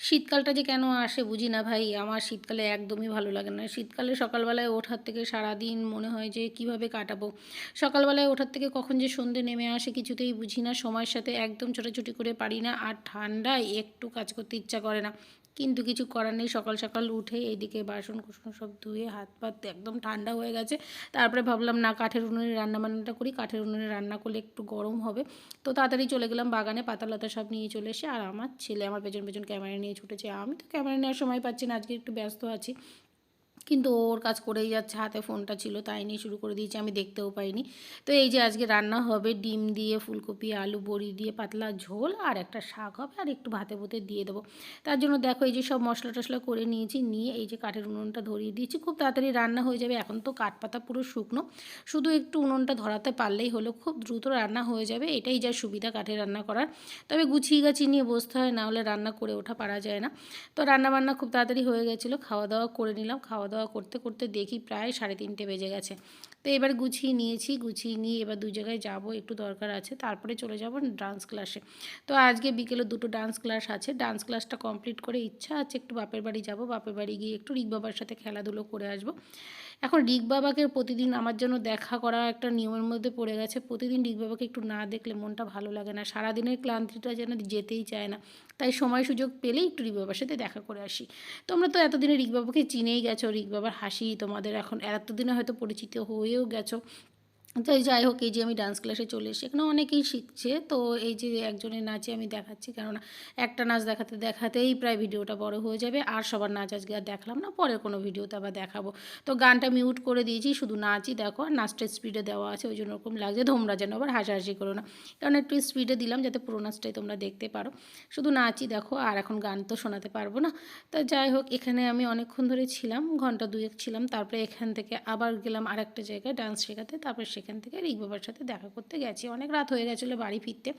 শীতকালটা যে কেন আসে বুঝি না ভাই। আমার শীতকালে একদমই ভালো লাগে না। শীতকালে সকালবেলায় ওঠার থেকে সারাদিন মনে হয় যে কীভাবে কাটাবো? সকালবেলায় ওঠার থেকে কখন যে সন্ধে নেমে আসে কিছুতেই বুঝি না। সময়ের সাথে একদম ছোটাছুটি করে পারি না। আর ঠান্ডায় একটু কাজ করতে ইচ্ছা করে না। কিন্তু কিছু করার নেই। সকাল সকাল উঠে এইদিকে বাসন কুসন সব ধুয়ে হাত পাত একদম ঠান্ডা হয়ে গেছে। তারপরে ভাবলাম, না, কাঠের উনুনে রান্না বান্নাটা করি। কাঠের উনুনে রান্না করলে একটু গরম হবে। তো তাড়াতাড়ি চলে গেলাম বাগানে। পাতালতা সব নিয়ে চলে এসে আর আমার ছেলে আমার পেছন পেছন ক্যামেরা নিয়ে ছুটেছে। আমি তো ক্যামেরা নেওয়ার সময় পাচ্ছি না। আজকে একটু ব্যস্ত আছি। কিন্তু ওর কাজ করেই যাচ্ছে, হাতে ফোনটা ছিল তাই নিয়ে শুরু করে দিয়েছি, আমি দেখতেও পাইনি। তো এই যে আজকে রান্না হবে, ডিম দিয়ে ফুলকপি, আলু, বড়ি দিয়ে পাতলা ঝোল আর একটা শাক হবে আর একটু ভাতে ভুতে দিয়ে দেবো। তার জন্য দেখো এই যে সব মশলা টশলা করে নিয়েছি, নিয়ে এই যে কাঠের উনুনটা ধরিয়ে দিয়েছি, খুব তাড়াতাড়ি রান্না হয়ে যাবে, এখন তো কাঠ পাতা পুরো শুকনো। শুধু একটু উনুনটা ধরাতে পারলেই হলো, খুব দ্রুত রান্না হয়ে যাবে, এটাই যা সুবিধা কাঠে রান্না করার। তবে গুছিয়ে গাছি নিয়ে বসতে হয়, না হলে রান্না করে ওঠা পারা যায় না। তো রান্না বান্না খুব তাড়াতাড়ি হয়ে গেছিল, খাওয়া দাওয়া করে নিলাম, খাওয়া দাওয়া করতে করতে দেখি প্রায় সাড়ে তিনটে বেজে গেছে। তো এবার গুছিয়ে নিয়েছি, গুছিয়ে নিয়ে এবার দু জায়গায় যাব, একটু দরকার আছে। তারপরে চলে যাব ডান্স ক্লাসে তো আজকে বিকেলে দুটো ডান্স ক্লাস আছে। ডান্স ক্লাসটা কমপ্লিট করে ইচ্ছা আছে একটু বাপের বাড়ি যাব। বাপের বাড়ি গিয়ে একটু রিক বাবার সাথে খেলাধুলো করে আসব। এখন রিক বাবাকে প্রতিদিন আমার জন্য দেখা করা একটা নিয়মের মধ্যে পড়ে গেছে। প্রতিদিন রিক বাবাকে একটু না দেখলে মনটা ভালো লাগে না। সারাদিনের ক্লান্তিটা যেন যেতেই চায় না। তাই সময় সুযোগ পেলেই একটু রিক বাবার সাথে দেখা করে আসি। তোমরা তো এতদিনে রিক বাবাকে চিনেই গেছো। রিক বাবার হাসি তোমাদের এখন এতদিনে হয়তো পরিচিত হয়েও গেছো। তো যাই হোক, এই যে আমি ডান্স ক্লাসে চলে এসেছি, এখানে অনেকেই শিখছে। তো এই যে একজনের নাচে আমি দেখাচ্ছি, কেননা একটা নাচ দেখাতে দেখাতেই প্রায় ভিডিওটা বড় হয়ে যাবে, আর সবার নাচ আজকে আর দেখলাম না পরে কোনো ভিডিওতে আবার দেখাবো। তো গানটা মিউট করে দিয়েছি, শুধু নাচই দেখো, আর নাচটা স্পিডে দেওয়া আছে, ওই জন্য ওরকম লাগছে, তোমরা যেন আবার হাসাহাসি করো না। কারণ একটু স্পিডে দিলাম, যাতে পুরো নাচটাই তোমরা দেখতে পারো। শুধু নাচই দেখো, আর এখন গান তো শোনাতে পারব না। তা যাই হোক, এখানে আমি অনেকক্ষণ ধরে ছিলাম, ঘণ্টা দুয়েক ছিলাম, তারপরে এখান থেকে আবার গেলাম আর একটা জায়গায় ডান্স শেখাতে, তারপরে সেখান থেকে রিক বাবার সাথে দেখা করতে গেছি। অনেক রাত হয়ে গেছিল বাড়ি ফিরতে।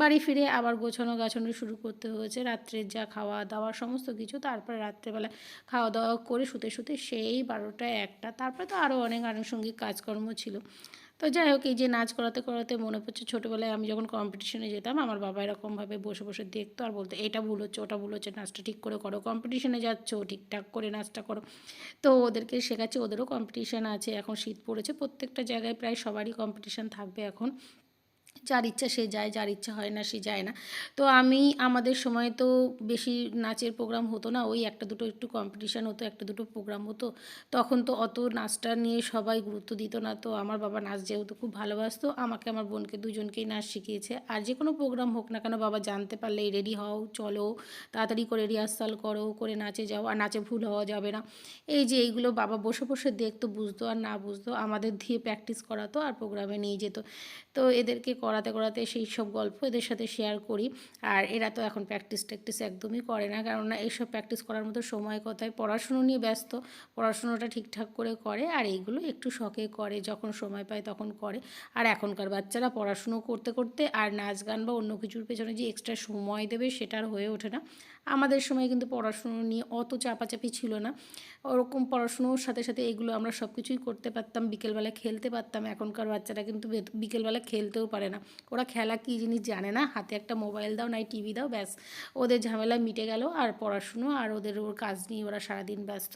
বাড়ি ফিরে আবার গোছানো গাছানো শুরু করতে হয়েছে। রাত্রের যা খাওয়া দাওয়া সমস্ত কিছু, তারপরে রাত্রেবেলা খাওয়া দাওয়া করে শুতে শুতে সেই বারোটা একটা, তারপরে তো আরও অনেক আনুষঙ্গিক কাজকর্ম ছিল। তো যাই হোক, এই যে নাচ করাতে করাতে মনে পড়ছে ছোটোবেলায় আমি যখন কম্পিটিশনে যেতাম, আমার বাবা এরকমভাবে বসে বসে দেখতো আর বলতো, এটা ভুল হচ্ছে, ওটা ভুল হচ্ছে, নাচটা ঠিক করে করো কম্পিটিশনে যাচ্ছ, ঠিকঠাক করে নাচটা করো। তো ওদেরকে শেখাচ্ছে, ওদেরও কম্পিটিশান আছে, এখন শীত পড়েছে, প্রত্যেকটা জায়গায় প্রায় সবারই কম্পিটিশান থাকবে এখন। যার ইচ্ছা সে যায়, যার ইচ্ছা হয় না সে যায় না। তো আমি, আমাদের সময় তো বেশি নাচের প্রোগ্রাম হতো না, ওই একটা দুটো একটু কম্পিটিশান হতো, একটা দুটো প্রোগ্রাম হতো। তখন তো অত নাচটা নিয়ে সবাই গুরুত্ব দিত না, তো আমার বাবা নাচ যেহেতু খুব ভালোবাসতো, আমাকে আমার বোনকে দুজনকেই নাচ শিখিয়েছে। আর যে কোনো প্রোগ্রাম হোক না কেন, বাবা জানতে পারলে রেডি হও, চলো, তাড়াতাড়ি করে রিহার্সাল করো, করে নাচে যাও, আর নাচে ভুল হওয়া যাবে না। এই যে এইগুলো বাবা বসে বসে দেখতো, বুঝতো আর না বুঝতো, আমাদের দিয়ে প্র্যাকটিস করাতো আর প্রোগ্রামে নিয়ে যেত। তো এদেরকে করাতে করাতে সেই সব গল্প এদের সাথে শেয়ার করি। আর এরা তো এখন প্র্যাকটিস ট্যাকটিস একদমই করে না, কেননা এইসব প্র্যাকটিস করার মতো সময় কোথায়? পড়াশুনো নিয়ে ব্যস্ত, পড়াশুনোটা ঠিকঠাক করে করে আর এইগুলো একটু শখে করে, যখন সময় পায় তখন করে। আর এখনকার বাচ্চারা পড়াশুনো করতে করতে আর নাচ গান বা অন্য কিছুর পেছনে যে এক্সট্রা সময় দেবে সেটা আর হয়ে ওঠে না। আমাদের সময় কিন্তু পড়াশুনো নিয়ে অত চাপাচাপি ছিল না। ওরকম পড়াশুনোর সাথে সাথে এগুলো আমরা সব কিছুই করতে পারতাম, বিকেলবেলা খেলতে পারতাম। এখনকার বাচ্চারা কিন্তু বিকেলবেলা খেলতেও পারে না। ওরা খেলা কী জিনিস জানে না? হাতে একটা মোবাইল দাও, নাই টিভি দাও, ব্যাস। ওদের ঝামেলা মিটে গেল আর পড়াশুনো আর ওদের ওর কাজ নিয়ে ওরা সারাদিন ব্যস্ত।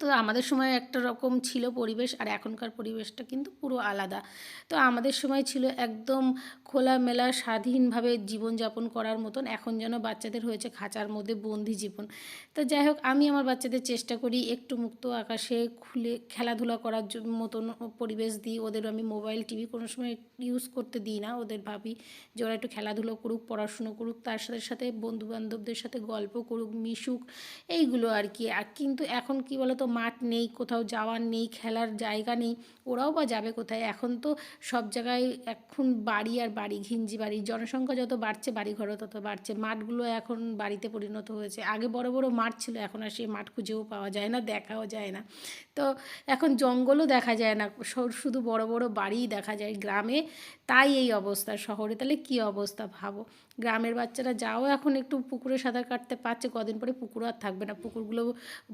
তো আমাদের সময় একটা রকম ছিল পরিবেশ আর এখনকার পরিবেশটা কিন্তু পুরো আলাদা। তো আমাদের সময় ছিল একদম খোলামেলা, স্বাধীনভাবে জীবনযাপন করার মতন। এখন যেন বাচ্চাদের হয়েছে খাঁচার মধ্যে বন্দি জীবন। তো যাই হোক, আমি আমার বাচ্চাদের চেষ্টা করি একটু মুক্ত আকাশে খুলে খেলাধুলা করার মতন পরিবেশ দিই। ওদের আমি মোবাইল, টিভি কোনো সময় ইউজ করতে দিই না। ওদের ভাবি যে ওরা একটু খেলাধুলো করুক, পড়াশুনো করুক, তার সাথে সাথে বন্ধুবান্ধবদের সাথে গল্প করুক, মিশুক, এইগুলো আর কি। আর কিন্তু এখন কি বলো তো মাঠ নেই, কোথাও যাওয়ার নেই, খেলার জায়গা নেই, ওরাও বা যাবে কোথায়? এখন তো সব জায়গায় এখন বাড়ি আর বাড়ি, ঘিঞ্জি বাড়ি, জনসংখ্যা যত বাড়ছে বাড়ি ঘরও তত বাড়ছে। মাঠগুলো এখন বাড়িতে পরিণত হয়েছে। আগে বড় বড় মাঠ ছিল, এখন আর সেই মাঠ খুঁজেও পাওয়া যায় না, দেখাও যায় না। তো এখন জঙ্গলও দেখা যায় না শুধু বড় বড় বাড়িই দেখা যায় গ্রামে। তাই এই অবস্থা শহরে। তাহলে কী অবস্থা ভাবো? গ্রামের বাচ্চারা যাও এখন একটু পুকুরে সাঁতার কাটতে পারছে, কদিন পরে পুকুর আর থাকবে না। পুকুরগুলো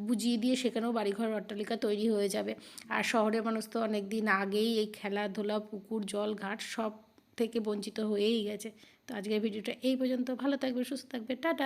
বুঝিয়ে দিয়ে সেখানেও বাড়িঘর অট্টালিকা তৈরি হয়ে যাবে। আর শহরের মানুষ তো অনেক দিন আগেই এই খেলাধুলা, পুকুর, জল, ঘাট সব থেকে বঞ্চিত হয়েই গেছে। তো আজকের ভিডিওটা এই পর্যন্ত। ভালো থাকবে সুস্থ থাকবে টাটা।